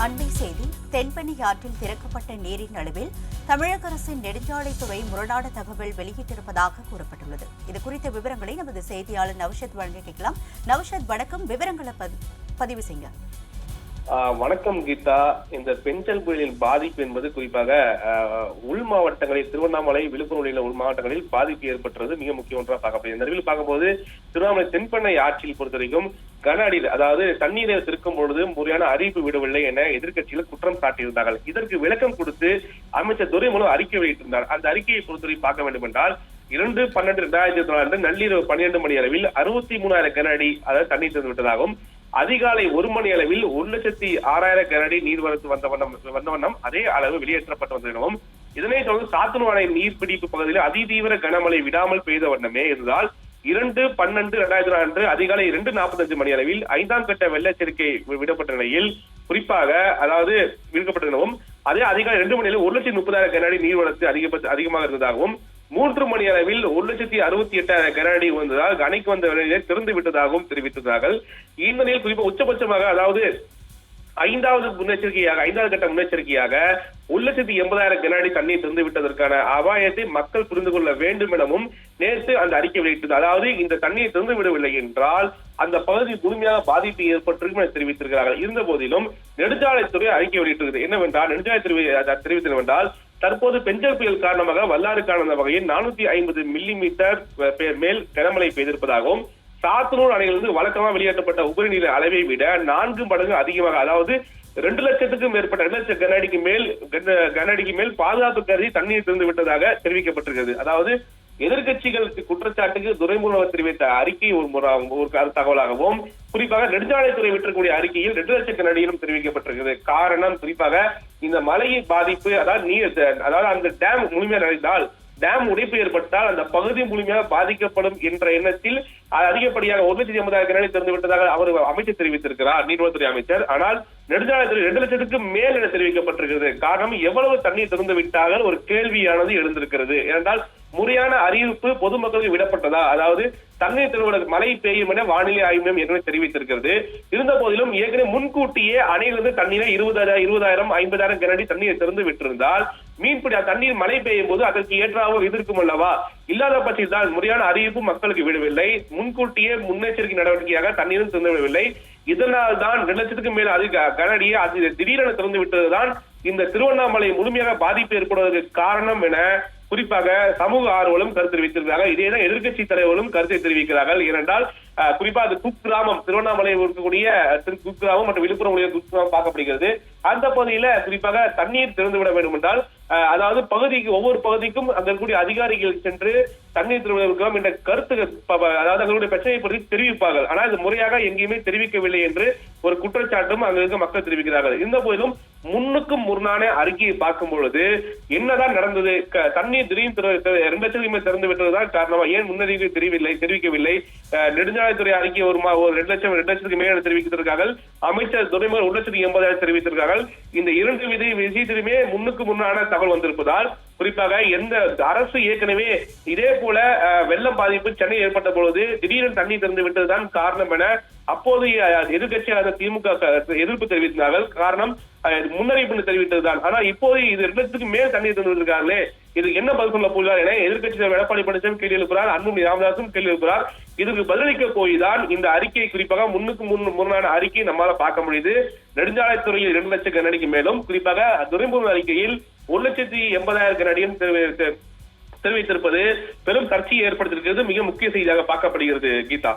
அண்மை செய்தி தென்பெண்ணை ஆற்றில் திறக்கப்பட்ட நீரின் அளவில் தமிழக அரசின் நெடுஞ்சாலைத்துறை முரணான தகவல் வெளியிட்டிருப்பதாக கூறப்பட்டுள்ளது. இது குறித்த விவரங்களை நமது செய்தியாளர் நவஷத் வழங்க கேட்கலாம். நவஷத் வணக்கம். விவரங்களை பதி- பதிவு செய்யுங்க. வணக்கம் கீதா. இந்த பெஞ்சல் புயலின் பாதிப்பு என்பது குறிப்பாக உள் மாவட்டங்களில் திருவண்ணாமலை விழுப்புரம் உள்ள உள் மாவட்டங்களில் பாதிப்பு ஏற்பட்டுறது மிக முக்கிய ஒன்றாக பார்க்கப்படுது இந்த நிலையில் பார்க்கும்போது திருவண்ணாமலை தென்பெண்ணை ஆற்றில் பொறுத்த வரைக்கும் கன அடி அதாவது தண்ணீரை திருக்கும் பொழுது முறையான அறிவிப்பு விடவில்லை என எதிர்கட்சிகள் குற்றம் சாட்டியிருந்தார்கள். இதற்கு விளக்கம் கொடுத்து அமைச்சர் துரைமுருகன் அறிக்கை வெளியிட்டிருந்தார். அந்த அறிக்கையை பொறுத்தவரை பார்க்க வேண்டும் என்றால் இரண்டு பன்னெண்டு ரெண்டாயிரத்தி தொள்ளாயிரத்து நள்ளிரவு பன்னிரண்டு மணி அளவில் அறுபத்தி மூணாயிரம் கன அடி அதாவது தண்ணீர் திறந்து விட்டதாகவும் அதிகாலை ஒரு மணி அளவில் ஒரு லட்சத்தி ஆறாயிரம் கனஅடி நீர்வரத்து வந்த வண்ணம் வந்த வண்ணம் அதே அளவு வெளியேற்றப்பட்டு வந்த எனவும் இதனைத் தொடர்ந்து சாத்தனூர் அணை நீர்பிடிப்பு பகுதியில் அதிதீவிர கனமழை விடாமல் பெய்த வண்ணமே இருந்தால் இரண்டு பன்னெண்டு இரண்டாயிரத்தி அன்று அதிகாலை இரண்டு நாற்பத்தஞ்சு மணி அளவில் ஐந்தாம் கட்ட வெள்ள எச்சரிக்கை விடப்பட்ட நிலையில் குறிப்பாக அதாவது விடுக்கப்பட்ட எனவும் அதே அதிகாலை இரண்டு மணியில் ஒரு லட்சத்தி முப்பதாயிரம் கனஅடி நீர்வரத்து அதிகபட்ச அதிகமாக இருந்ததாகவும் மூன்று மணி அளவில் ஒரு லட்சத்தி அறுபத்தி எட்டாயிரம் கனஅடி வந்ததால் அணைக்கு வந்த நிலையிலே திறந்து விட்டதாகவும் தெரிவித்திருந்தார்கள். இந்த நிலையில் குறிப்பாக உச்சபட்சமாக அதாவது ஐந்தாவது முன்னெச்சரிக்கையாக ஐந்தாவது கட்ட முன்னெச்சரிக்கையாக ஒரு லட்சத்தி எண்பதாயிரம் கனஅடி தண்ணீர் திறந்து விட்டதற்கான அபாயத்தை மக்கள் புரிந்து கொள்ள வேண்டும் எனவும் நேற்று அந்த அறிக்கை வெளியிட்டது. அதாவது இந்த தண்ணீர் திறந்து விடவில்லை என்றால் அந்த பகுதி முழுமையாக பாதிப்பு ஏற்பட்டிருக்கும் என தெரிவித்திருக்கிறார்கள். இருந்த போதிலும் நெடுஞ்சாலைத்துறை அறிக்கை வெளியிட்டிருக்கிறது. என்னவென்றால் நெடுஞ்சாலைத்துறை தெரிவித்தது என்றால் தற்போது பெஞ்சல் புயல் காரணமாக வல்லாறு அந்த வகையில் நானூத்தி ஐம்பது மில்லி மீட்டர் மேல் கனமழை பெய்திருப்பதாகவும் சாத்தனூர் அணையிலிருந்து வழக்கமாக வெளியேற்றப்பட்ட உபரி நீர் அளவை விட நான்கு மடங்கு அதிகமாக அதாவது ரெண்டு லட்சத்துக்கும் மேற்பட்ட ரெண்டு லட்சம் கன அடிக்கு மேல் கன- கன அடிக்கு மேல் பாதுகாப்பு கருதி தண்ணீர் திறந்து விட்டதாக தெரிவிக்கப்பட்டிருக்கிறது. அதாவது எதிர்க்கட்சிகளுக்கு குற்றச்சாட்டுக்கு துரைமுருகன் தெரிவித்த அறிக்கை ஒரு ஒரு தகவலாகவும் குறிப்பாக நெடுஞ்சாலைத்துறை விட்டிருக்கக்கூடிய அறிக்கையில் ரெண்டு லட்சம் நடிகரும் தெரிவிக்கப்பட்டிருக்கிறது. காரணம் குறிப்பாக இந்த மழையின் பாதிப்பு அதாவது நீர் அதாவது அந்த டேம் முழுமையாக நிறைந்தால் டேம் உடைப்பு ஏற்பட்டால் அந்த பகுதி முழுமையாக பாதிக்கப்படும் என்ற எண்ணத்தில் அதிகப்படியாக ஒரு லட்சத்தி ஐம்பதாயிரம் கிணறு திறந்து விட்டதாக அவர் அமைச்சர் தெரிவித்திருக்கிறார் நீர்வளத்துறை அமைச்சர். ஆனால் நெடுஞ்சாலைத்துறை ரெண்டு லட்சத்துக்கு மேல் என தெரிவிக்கப்பட்டிருக்கிறது. காரணம் எவ்வளவு தண்ணீர் திறந்து விட்டார்கள் ஒரு கேள்வியானது எழுந்திருக்கிறது. ஏனென்றால் முறையான அறிவிப்பு பொதுமக்களுக்கு விடப்பட்டதா? அதாவது தண்ணீர் திருவிழா மழை பெய்யும் என வானிலை ஆய்வு மையம் ஏற்கனவே தெரிவித்திருக்கிறது. இருந்த போதிலும் ஏற்கனவே முன்கூட்டியே அணையிலிருந்து தண்ணீரை இருபதாயிரம் இருபதாயிரம் ஐம்பதாயிரம் கனடி தண்ணீரை திறந்து விட்டிருந்தால் மீன்பிடி தண்ணீர் மழை பெய்யும் போது அதற்கு ஏற்றாக எதிர்க்கும் அல்லவா? இல்லாத பட்சத்தில் முறையான அறிவிப்பு மக்களுக்கு விடவில்லை. முன்கூட்டியே முன்னெச்சரிக்கை நடவடிக்கையாக தண்ணீரும் திறந்து விடவில்லை. இதனால் தான் ரெண்டு லட்சத்துக்கு மேல் அதிக கனடியை அது திடீரென திறந்து விட்டதுதான் இந்த திருவண்ணாமலை முழுமையாக பாதிப்பு ஏற்படுவதற்கு காரணம் என குறிப்பாக சமூக ஆர்வலும் கருத்து தெரிவித்திருக்கிறார்கள் இதேதான் எதிர்கட்சி தலைவர்களும் கருத்தை தெரிவிக்கிறார்கள். ஏனென்றால் அஹ், குறிப்பா அது குக் கிராமம் திருவண்ணாமலை இருக்கக்கூடிய திரு குக் கிராமம் மற்றும் விழுப்புரம் உடைய குக் கிராமம் பார்க்கப்படுகிறது. அந்த பகுதியில குறிப்பாக தண்ணீர் திறந்து விட வேண்டும் என்றால் அஹ், அதாவது பகுதிக்கு ஒவ்வொரு பகுதிக்கும் அங்க இருக்கக்கூடிய அதிகாரிகள் சென்று தண்ணீர் திருமணம் இந்த என்ற கருத்து அதாவது அவர்களுடைய பிரச்சனையை பற்றி தெரிவிப்பார்கள். ஆனால் இது முறையாக எங்கேயுமே தெரிவிக்கவில்லை என்று ஒரு குற்றச்சாட்டும் அங்க இருக்க மக்கள் தெரிவிக்கிறார்கள். இந்த போதிலும் முன்னுக்கும் முரணான அறிக்கையை பார்க்கும் பொழுது என்னதான் நடந்தது? தண்ணீர் திடீர்னு ரெண்டு லட்சத்துக்கு திறந்து விட்டதுதான் காரணமா? ஏன் முன்னறிவிப்பு தெரியவில்லை தெரிவிக்கவில்லை நெடுஞ்சாலைத்துறை அறிக்கை ஒரு ஒரு ரெண்டு லட்சம் ரெண்டு லட்சத்துக்கு மேல தெரிவித்திருக்கார்கள். அமைச்சர் துறைமுகம் ஒரு லட்சத்துக்கு எண்பதாயிரம் தெரிவித்திருக்கார்கள். இந்த இரண்டு விதி விஷயத்திலுமே முன்னுக்கு முன்னான தகவல் வந்திருப்பதால் குறிப்பாக எந்த அரசு ஏற்கனவே இதே போல வெள்ளம் பாதிப்பு சென்னை ஏற்பட்ட பொழுது திடீரென தண்ணீர் திறந்து விட்டதுதான் காரணம் என அப்போது எதிர்கட்சியான திமுக எதிர்ப்பு தெரிவித்தார்கள். காரணம் முன்னறிவிப்பு தெரிவித்ததுதான். ஆனா இப்போது இது ரெண்டு மேல் தண்ணீர் திறந்து விட்டிருக்காங்களே இது என்ன பதில் சொல்ல போகிறார் என எதிர்க்கட்சி எடப்பாடி பழனிசாமி கேள்வி எழுப்புகிறார். அன்புமணி ராமதாசும் கேள்வி எழுப்புகிறார். இதுக்கு பதிலளிக்க போய் தான் இந்த அறிக்கை குறிப்பாக முன்னுக்கு முன் முரணான அறிக்கை நம்மளால பார்க்க முடியுது. நெடுஞ்சாலைத்துறையில் இரண்டு லட்சம் கண்ணடிக்கு மேலும் குறிப்பாக துறைமுக அறிக்கையில் ஒரு லட்சத்தி எண்பதாயிரம் கனடியும் தெரிவித்திருப்பது பெரும் சர்ச்சையை ஏற்படுத்தியிருக்கிறது. மிக முக்கிய செய்தியாக பார்க்கப்படுகிறது கீதா.